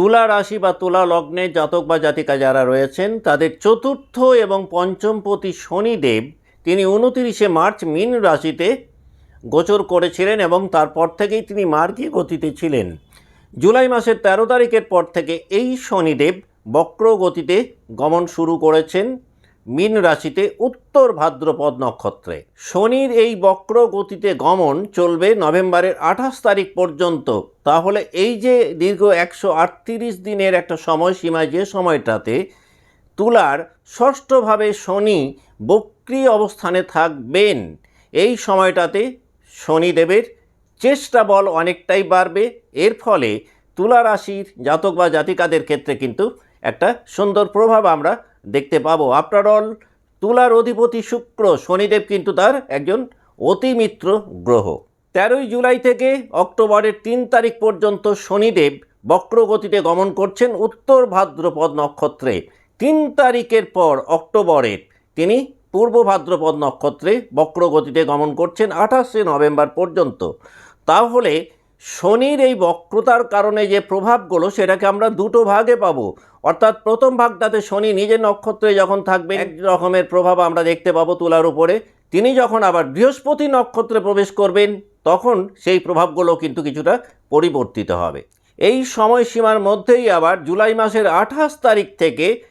তুলা রাশি বা তুলা লগ্নে জাতক বা জাতিকা যারা রয়েছেন, তাদের চতুর্থ এবং পঞ্চমপতি শনিদেব তিনি উনতিরিশে মার্চ মিন রাশিতে গোচর করেছিলেন এবং তারপর থেকেই তিনি মার্গী গতিতে ছিলেন। জুলাই মাসের তেরো তারিখের পর থেকে এই শনিদেব বক্র গতিতে গমন শুরু করেছেন। মীন রাশিতে উত্তর ভাদ্রপদ নক্ষত্রে। শনির এই বক্র গতিতে গমন চলবে নভেম্বরের আঠাশ তারিখ পর্যন্ত। তাহলে এই যে দীর্ঘ একশো আটত্রিশ দিনের একটা সময়সীমা যে সময়টাতে তুলার ষষ্ঠভাবে শনি বক্রি অবস্থানে থাকবেন, এই সময়টাতে শনিদেবের চেষ্টা বল অনেকটাই বাড়বে। এর ফলে তুলা রাশির জাতক বা জাতিকাদের ক্ষেত্রে কিন্তু একটা সুন্দর প্রভাব আমরা দেখতে পাবো। আফটার অল তুলার অধিপতি শুক্র, শনিদেব কিন্তু তার একজন অতিমিত্র গ্রহ। তেরোই জুলাই থেকে অক্টোবরের তিন তারিখ পর্যন্ত শনিদেব বক্রগতিতে গমন করছেন উত্তর ভাদ্রপদ নক্ষত্রে। তিন তারিখের পর অক্টোবরের তিনি পূর্ব ভাদ্রপদ নক্ষত্রে বক্রগতিতে গমন করছেন আঠাশে নভেম্বর পর্যন্ত। তাহলে শনির এই বক্রতার কারণে যে প্রভাবগুলো, সেটাকে আমরা দুটো ভাগে পাবো। অর্থাৎ প্রথম ভাগটাতে শনি নিজের নক্ষত্রে যখন থাকবে, এক রকমের প্রভাব আমরা দেখতে পাবো তুলার উপরে। তিনি যখন আবার বৃহস্পতি নক্ষত্রে প্রবেশ করবেন, তখন সেই প্রভাবগুলো কিন্তু কিছুটা পরিবর্তিত হবে। এই সময়সীমার মধ্যেই আবার জুলাই মাসের আঠাশ তারিখ থেকে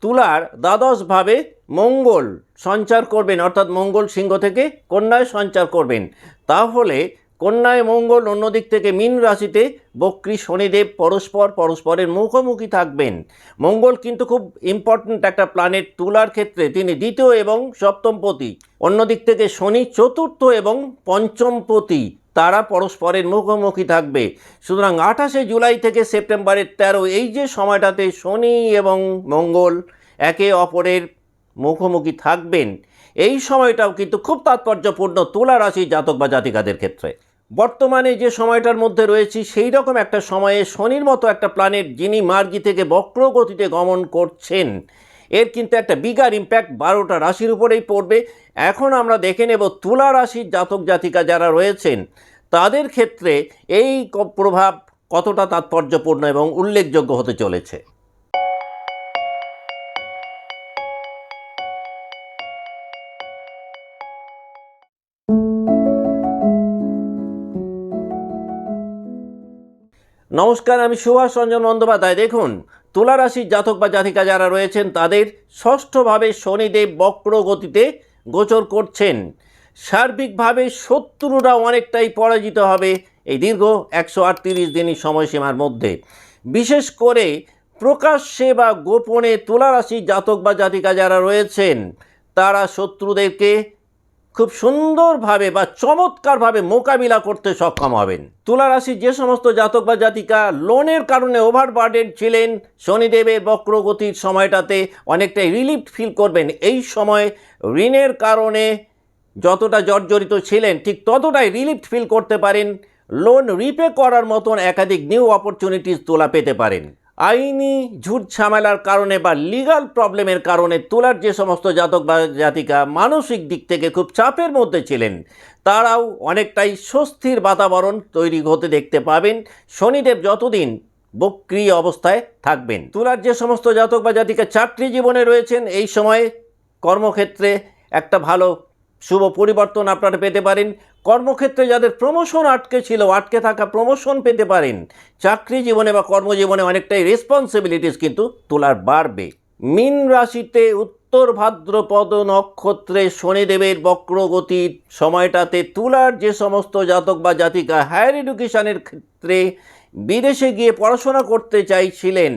তুলার দ্বাদশভাবে মঙ্গল সঞ্চার করবেন। অর্থাৎ মঙ্গল সিংহ থেকে কন্যায় সঞ্চার করবেন। তাহলে কন্যায় মঙ্গল অন্যদিক থেকে মীন রাশিতে, বক্রী শনিদেব পরস্পর পরস্পরের মুখোমুখি থাকবেন। মঙ্গল কিন্তু খুব ইম্পর্ট্যান্ট একটা প্ল্যানেট তুলার ক্ষেত্রে, তিনি দ্বিতীয় এবং সপ্তমপতি অন্যদিক থেকে শনি চতুর্থ এবং পঞ্চমপতি তারা পরস্পরের মুখোমুখি থাকবে। সুতরাং আঠাশে জুলাই থেকে সেপ্টেম্বরের তেরো, এই যে সময়টাতে শনি এবং মঙ্গল একে অপরের মুখোমুখি থাকবেন। এই সময়টাও কিন্তু খুব তাৎপর্যপূর্ণ তুলা রাশির জাতক বা জাতিকাদের ক্ষেত্রে। বর্তমানে যে সময়টার মধ্যে রয়েছি, সেই রকম একটা সময়ে শনির মতো একটা প্ল্যানেট যিনি মার্গি থেকে বক্র গতিতে গমন করছেন, এর কিন্তু একটা বিগার ইম্প্যাক্ট বারোটা রাশির উপরেই পড়বে। এখন আমরা দেখে নেব তুলা রাশির জাতক জাতিকা যারা রয়েছেন, তাদের ক্ষেত্রে এই প্রভাব কতটা তাৎপর্যপূর্ণ এবং উল্লেখযোগ্য হতে চলেছে। নমস্কার, আমি সুভাষ রঞ্জন বন্দ্যোপাধ্যায়। দেখুন তুলা রাশির জাতক বা জাতিকা যারা রয়েছেন, তাদের ষষ্ঠভাবে শনিদেব বক্র গতিতে গোচর করছেন। সার্বিকভাবে শত্রুরা অনেকটাই পরাজিত হবে এই দীর্ঘ একশো আটত্রিশ দিনই সময়সীমার মধ্যে। বিশেষ করে প্রকাশ্যে বা গোপনে তুলা রাশির জাতক বা জাতিকা যারা রয়েছেন, তারা শত্রুদেরকে খুব সুন্দরভাবে বা চমৎকারভাবে মোকাবিলা করতে সক্ষম হবেন। তুলা রাশির যে সমস্ত জাতক বা জাতিকা লোনের কারণে ওভারবার্ডেন ছিলেন, শনিদেবের বক্রগতির সময়টাতে অনেকটাই রিলিফ ফিল করবেন। এই সময় ঋণের কারণে যতটা জর্জরিত ছিলেন, ঠিক ততটাই রিলিফ ফিল করতে পারেন। লোন রিপে করার মতন একাধিক নিউ অপরচুনিটিস তোলা পেতে পারেন। আইনি ঝুট ঝামেলার কারণে বা লিগাল প্রবলেমের কারণে তোলার যে সমস্ত জাতক বা জাতিকা মানসিক দিক থেকে খুব চাপের মধ্যে ছিলেন, তারাও অনেকটাই স্বস্তির বাতাবরণ তৈরি হতে দেখতে পাবেন। শনিদেব যতদিন বক্রিয় অবস্থায় থাকবেন। তুলার যে সমস্ত জাতক বা জাতিকা চাকরি জীবনে রয়েছেন, এই সময়ে কর্মক্ষেত্রে একটা ভালো শুভ পরিবর্তন আপনারা পেতে পারেন। কর্মক্ষেত্রে যাদের প্রমোশন আটকে ছিল, আটকে থাকা প্রমোশন পেতে পারেন। চাকরি জীবনে বা কর্মজীবনে অনেকটাই রেসপন্সিবিলিটিস কিন্তু তোলার বাড়বে। মিন রাশিতে উত্তর ভাদ্রপদ নক্ষত্রে শনিদেবের বক্রগতির সময়টাতে তুলার যে সমস্ত জাতক বা জাতিকা হায়ার এডুকেশনের ক্ষেত্রে বিদেশে গিয়ে পড়াশোনা করতে চাইছিলেন,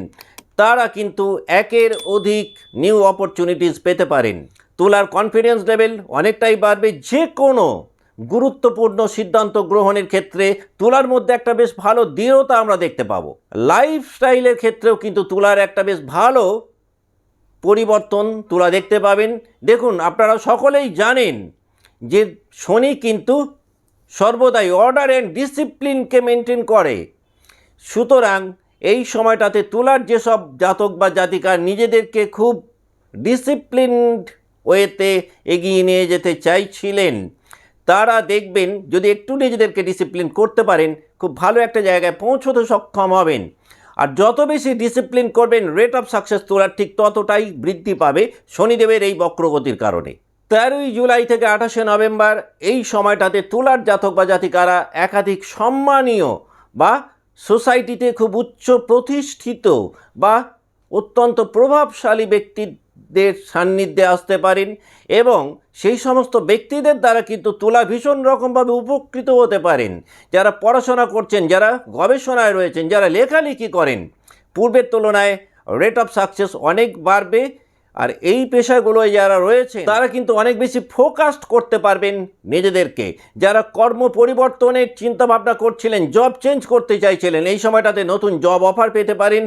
তারা কিন্তু একের অধিক নিউ অপরচুনিটিস পেতে পারেন। তুলার কনফিডেন্স লেভেল অনেকটাই বাড়বে। যে কোনো গুরুত্বপূর্ণ সিদ্ধান্ত গ্রহণের ক্ষেত্রে তুলার মধ্যে একটা বেশ ভালো দৃঢ়তা আমরা দেখতে পাবো। লাইফস্টাইলের ক্ষেত্রেও কিন্তু তুলার একটা বেশ ভালো পরিবর্তন তুলা দেখতে পাবেন। দেখুন, আপনারা সকলেই জানেন যে শনি কিন্তু সর্বদাই অর্ডার অ্যান্ড ডিসিপ্লিনকে মেনটেন করে। সুতরাং এই সময়টাতে তুলার যেসব জাতক বা জাতিকা নিজেদেরকে খুব ডিসিপ্লিনড ওয়েতে এগিয়ে নিয়ে যেতে চাইছিলেন। তারা দেখবেন যদি একটু নিজেদেরকে ডিসিপ্লিন করতে পারেন, খুব ভালো একটা জায়গায় পৌঁছতে সক্ষম হবেন। আর যত বেশি ডিসিপ্লিন করবেন রেট অফ সাকসেস তোলার ঠিক ততটাই বৃদ্ধি পাবে শনিদেবের এই বক্রগতির কারণে। তেরোই জুলাই থেকে আঠাশে নভেম্বর, এই সময়টাতে তুলার জাতক বা জাতিকারা একাধিক সম্মানীয় বা সোসাইটিতে খুব উচ্চ প্রতিষ্ঠিত বা অত্যন্ত প্রভাবশালী ব্যক্তিদের সান্নিধ্যে আসতে পারেন এবং সেই সমস্ত ব্যক্তিদের দ্বারা কিন্তু তুলা ভীষণ রকমভাবে উপকৃত হতে পারেন। যারা পড়াশোনা করছেন, যারা গবেষণায় রয়েছেন, যারা লেখালেখি করেন, পূর্বের তুলনায় রেট অফ সাকসেস অনেক বাড়বে আর এই পেশাগুলোয় যারা রয়েছে তারা কিন্তু অনেক বেশি ফোকাসড করতে পারবেন নিজেদেরকে। যারা কর্ম পরিবর্তনের চিন্তা ভাবনা করছিলেন জব চেঞ্জ করতে চাইছিলেন, এই সময়টাতে নতুন জব অফার পেতে পারেন।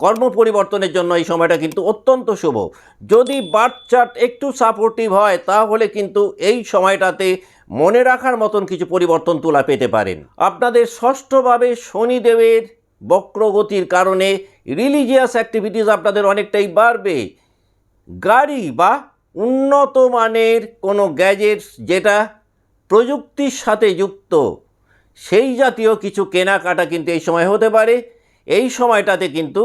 কর্ম পরিবর্তনের জন্য এই সময়টা কিন্তু অত্যন্ত শুভ। যদি বার্থ চার্ট একটু সাপোর্টিভ হয়, তাহলে কিন্তু এই সময়টাতে মনে রাখার মতন কিছু পরিবর্তন তোলা পেতে পারেন। আপনাদের ষষ্ঠভাবে শনিদেবের বক্রগতির কারণে রিলিজিয়াস অ্যাক্টিভিটিস আপনাদের অনেকটাই বাড়বে। গাড়ি বা উন্নত মানের কোনো গ্যাজেটস যেটা প্রযুক্তির সাথে যুক্ত, সেই জাতীয় কিছু কেনাকাটা কিন্তু এই সময় হতে পারে। এই সময়টাতে কিন্তু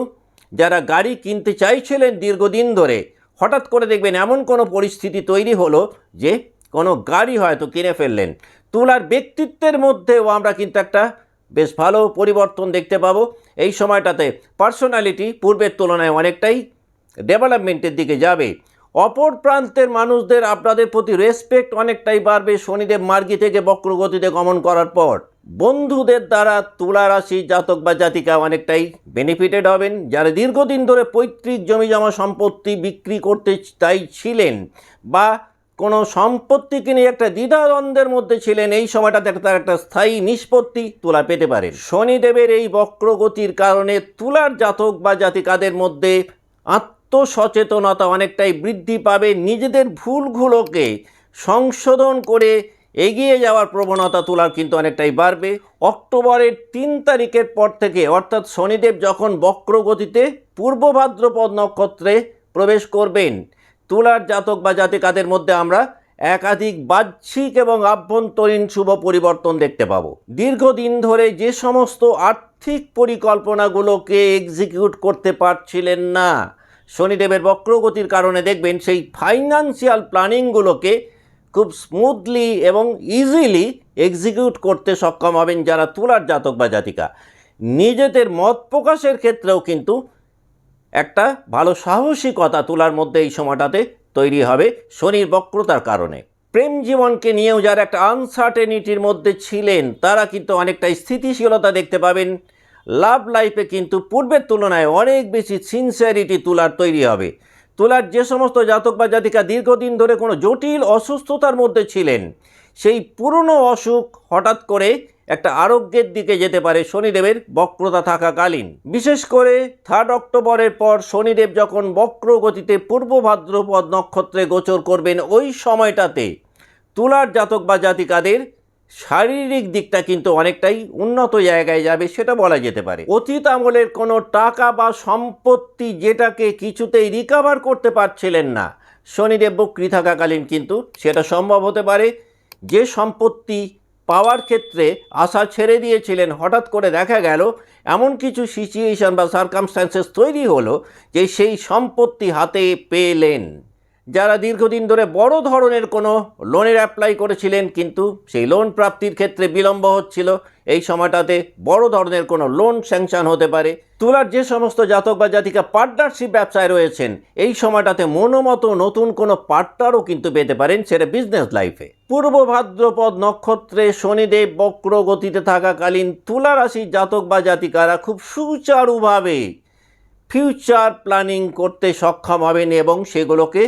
যারা গাড়ি কিনতে চাইছিলেন দীর্ঘদিন ধরে, হঠাৎ করে দেখবেন এমন কোনো পরিস্থিতি তৈরি হলো যে কোনো গাড়ি হয়তো কিনে ফেললেন। তুলার ব্যক্তিত্বের মধ্যেও আমরা কিন্তু একটা বেশ ভালো পরিবর্তন দেখতে পাবো। এই সময়টাতে পার্সোনালিটি পূর্বের তুলনায় অনেকটাই ডেভেলপমেন্টের দিকে যাবে। অপর প্রান্তের মানুষদের আপনাদের প্রতি রেসপেক্ট অনেকটাই বাড়বে শনিদেব মার্গি থেকে বক্রগতিতে গমন করার পর। বন্ধুদের দ্বারা তুলা রাশি জাতক বা জাতিকা অনেকটাই বেনিফিটেড হবেন। যারা দীর্ঘদিন ধরে পৈতৃক জমি জমা সম্পত্তি বিক্রি করতে চাইছিলেন বা কোনো সম্পত্তিকে নিয়ে একটা দ্বিধাদ্বন্দ্বের মধ্যে ছিলেন, এই সময়টাতে তার একটা স্থায়ী নিষ্পত্তি তুলা পেতে পারেন। শনিদেবের এই বক্রগতির কারণে তুলার জাতক বা জাতিকাদের মধ্যে আত্মসচেতনতা অনেকটাই বৃদ্ধি পাবে। নিজেদের ভুলগুলোকে সংশোধন করে এগিয়ে যাওয়ার প্রবণতা তোলার কিন্তু অনেকটাই বাড়বে। অক্টোবরের তিন তারিখের পর থেকে, অর্থাৎ শনিদেব যখন বক্রগতিতে পূর্ব ভাদ্রপদ নক্ষত্রে প্রবেশ করবেন, তুলার জাতক বা জাতিকাদের মধ্যে আমরা একাধিক বাহ্যিক এবং আভ্যন্তরীণ শুভ পরিবর্তন দেখতে পাবো। দীর্ঘদিন ধরে যে সমস্ত আর্থিক পরিকল্পনাগুলোকে এক্সিকিউট করতে পারছিলেন না, শনিদেবের বক্রগতির কারণে দেখবেন সেই ফাইন্যান্সিয়াল প্ল্যানিংগুলোকে খুব স্মুথলি এবং ইজিলি এক্সিকিউট করতে সক্ষম হবেন যারা তুলার জাতক বা জাতিকা। নিজেদের মত প্রকাশের ক্ষেত্রেও কিন্তু একটা ভালো সাহসিকতা তোলার মধ্যে এই সময়টাতে তৈরি হবে শনির বক্রতার কারণে। প্রেম জীবনকে নিয়েও যারা একটা আনসার্টেনিটির মধ্যে ছিলেন, তারা কিন্তু অনেকটা স্থিতিশীলতা দেখতে পাবেন। লাভ লাইফে কিন্তু পূর্বের তুলনায় অনেক বেশি সিনসিয়ারিটি তুলার তৈরি হবে। তোলার যে সমস্ত জাতক বা জাতিকা দীর্ঘদিন ধরে কোনো জটিল অসুস্থতার মধ্যে ছিলেন, সেই পুরনো অসুখ হঠাৎ করে একটা আরোগ্যের দিকে যেতে পারে শনিদেবের বক্রতা থাকাকালীন। বিশেষ করে থার্ড অক্টোবরের পর শনিদেব যখন বক্র গতিতে পূর্ব ভাদ্রপদ নক্ষত্রে গোচর করবেন, ওই সময়টাতে তুলার জাতক বা জাতিকাদের শারীরিক দিকটা কিন্তু অনেকটাই উন্নত জায়গায় যাবে, সেটা বলা যেতে পারে। অতীত আমলের কোনো টাকা বা সম্পত্তি যেটাকে কিছুতেই রিকাভার করতে পারছিলেন না, শনিদেব বক্রি থাকাকালীন কিন্তু সেটা সম্ভব হতে পারে। যে সম্পত্তি পাওয়ার ক্ষেত্রে আশা ছেড়ে দিয়েছিলেন, হঠাৎ করে দেখা গেল, এমন কিছু সিচুয়েশন বা সার্কামস্ট্যান্সেস তৈরি হলো যে সেই সম্পত্তি হাতে পেলেন। যারা দীর্ঘদিন ধরে বড় ধরনের কোনো লোনের অ্যাপ্লাই করেছিলেন, কিন্তু সেই লোন প্রাপ্তির ক্ষেত্রে বিলম্ব হচ্ছিল, এই সময়টাতে বড় ধরনের কোনো লোন স্যাংশন হতে পারে। তুলার যে সমস্ত জাতক বা জাতিকা পার্টনারশিপ ব্যবসায় রয়েছেন, এই সময়টাতে মনোমতো নতুন কোনো পার্টনারও কিন্তু পেতে পারেন সেটা বিজনেস লাইফে পূর্ব ভাদ্রপদ নক্ষত্রে শনিদেব বক্র গতিতে থাকাকালীন তুলা রাশির জাতক বা জাতিকারা খুব সুচারুভাবে ফিউচার প্ল্যানিং করতে সক্ষম হবেন এবং সেগুলোকে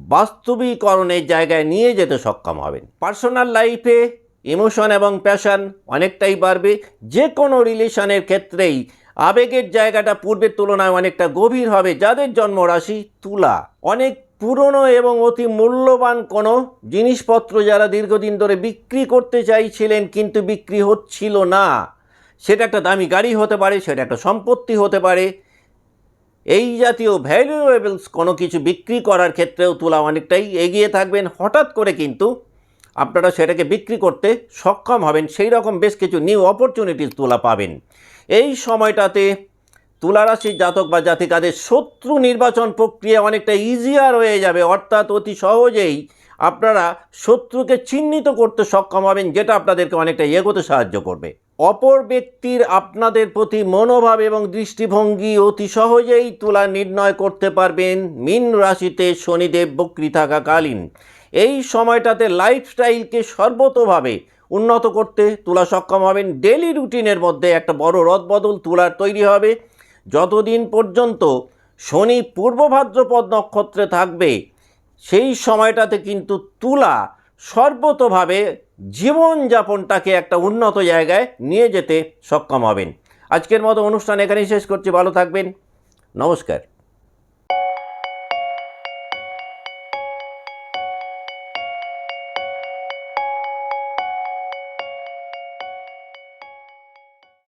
বাস্তবিকরণের জায়গায় নিয়ে যেতে সক্ষম হবেন। পার্সোনাল লাইফে ইমোশন এবং প্যাশন অনেকটাই বাড়বে। যে কোনো রিলেশনের ক্ষেত্রেই আবেগের জায়গাটা পূর্বের তুলনায় অনেকটা গভীর হবে। যাদের জন্মরাশি তুলা। অনেক পুরনো এবং অতি মূল্যবান কোনো জিনিসপত্র যারা দীর্ঘদিন ধরে বিক্রি করতে চাইছিলেন কিন্তু বিক্রি হচ্ছিল না। সেটা একটা দামি গাড়ি হতে পারে, সেটা একটা সম্পত্তি হতে পারে এই জাতীয় ভ্যালুয়েবলস কোনো কিছু বিক্রি করার ক্ষেত্রেও তুলা অনেকটাই এগিয়ে থাকবেন। হঠাৎ করে কিন্তু আপনারা সেটাকে বিক্রি করতে সক্ষম হবেন। সেই রকম বেশ কিছু নিউ অপরচুনিটিস তোলা পাবেন। এই সময়টাতে তুলারাশির জাতক বা জাতিকাদের শত্রু নির্বাচন প্রক্রিয়া অনেকটা ইজিয়ার হয়ে যাবে। অর্থাৎ অতি সহজেই আপনারা শত্রুকে চিহ্নিত করতে সক্ষম হবেন, যেটা আপনাদেরকে অনেকটা এগোতে সাহায্য করবে। অপর ব্যক্তির আপনাদের প্রতি মনোভাব এবং দৃষ্টিভঙ্গি অতি সহজেই তুলা নির্ণয় করতে পারবেন মিন রাশিতে শনিদেব বক্রি থাকাকালীন। এই সময়টাতে লাইফস্টাইলকে সর্বতভাবে উন্নত করতে তুলা সক্ষম হবেন। ডেলি রুটিনের মধ্যে একটা বড় রদবদল তুলার তৈরি হবে। যতদিন পর্যন্ত শনি পূর্ব ভাদ্রপদ নক্ষত্রে থাকবে, সেই সময়টাতে কিন্তু তুলা সর্বতোভাবে জীবনযাপনটাকে একটা উন্নত জায়গায় নিয়ে যেতে সক্ষম হবেন। আজকের মতো অনুষ্ঠান এখানেই শেষ করছি। ভালো থাকবেন। নমস্কার।